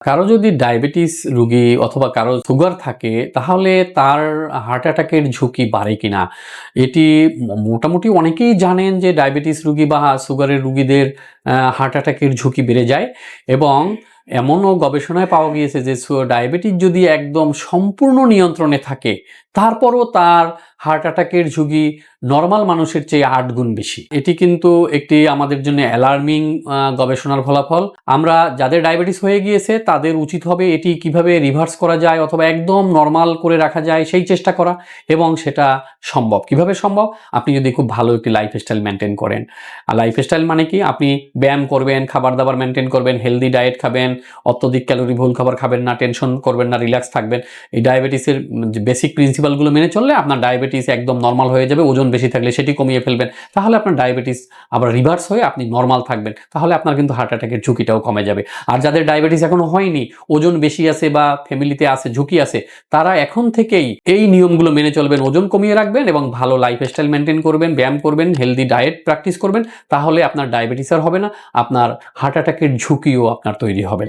কারও যদি ডায়াবেটিস রুগী অথবা কারও সুগার থাকে, তাহলে তার হার্ট অ্যাটাকের ঝুঁকি বাড়ে কিনা? এটি মোটামুটি অনেকেই জানেন যে ডায়াবেটিস রুগী বা সুগারের রুগীদের হার্ট অ্যাটাকের ঝুঁকি বেড়ে যায় এবং এমনও গবেষণায় পাওয়া গিয়েছে যে ডায়াবেটিস যদি একদম সম্পূর্ণ নিয়ন্ত্রণে থাকে, তারপরও তার হার্ট অ্যাটাকের ঝুঁকি নর্মাল মানুষের চেয়ে আট গুণ বেশি। এটি কিন্তু একটি আমাদের জন্য অ্যালার্মিং গবেষণার ফলাফল। আমরা যাদের ডায়াবেটিস হয়ে গিয়েছে, তাদের উচিত হবে এটি কীভাবে রিভার্স করা যায় অথবা একদম নর্মাল করে রাখা যায়, সেই চেষ্টা করা এবং সেটা সম্ভব। কীভাবে সম্ভব? আপনি যদি খুব ভালো একটি লাইফস্টাইল মেনটেন করেন। আর লাইফস্টাইল মানে কি? আপনি ব্যায়াম করবেন, খাবার দাবার মেনটেন করবেন হেলদি ডায়েট খাবেন অত্যধিক ক্যালোরি ভুল খাবার খাবেন না, টেনশন করবেন না, রিল্যাক্স থাকবেন। এই ডায়াবেটিসের বেসিক প্রিন্সিপালগুলো মেনে চললে আপনার ডায়াবেটিস একদম নর্মাল হয়ে যাবে, ওজন বেশি থাকলে সেটি কমিয়ে ফেলবেন। তাহলে আপনার ডায়াবেটিস আবার রিভার্স হয়ে আপনি নর্মাল থাকবেন। তাহলে আপনার কিন্তু হার্ট অ্যাটাকের ঝুঁকিটাও কমে যাবে। আর যাদের ডায়াবেটিস এখনও হয়নি, ওজন বেশি আছে বা ফ্যামিলিতে আছে, ঝুঁকি আছে, তারা এখন থেকেই এই নিয়মগুলো মেনে চলবেন, ওজন কমিয়ে রাখবেন এবং ভালো লাইফস্টাইল মেনটেন করবেন, ব্যায়াম করবেন হেলদি ডায়েট প্র্যাকটিস করবেন। তাহলে আপনার ডায়াবেটিস আর হবে না, আপনার হার্ট অ্যাটাকের ঝুঁকিও আপনার তৈরি হবে।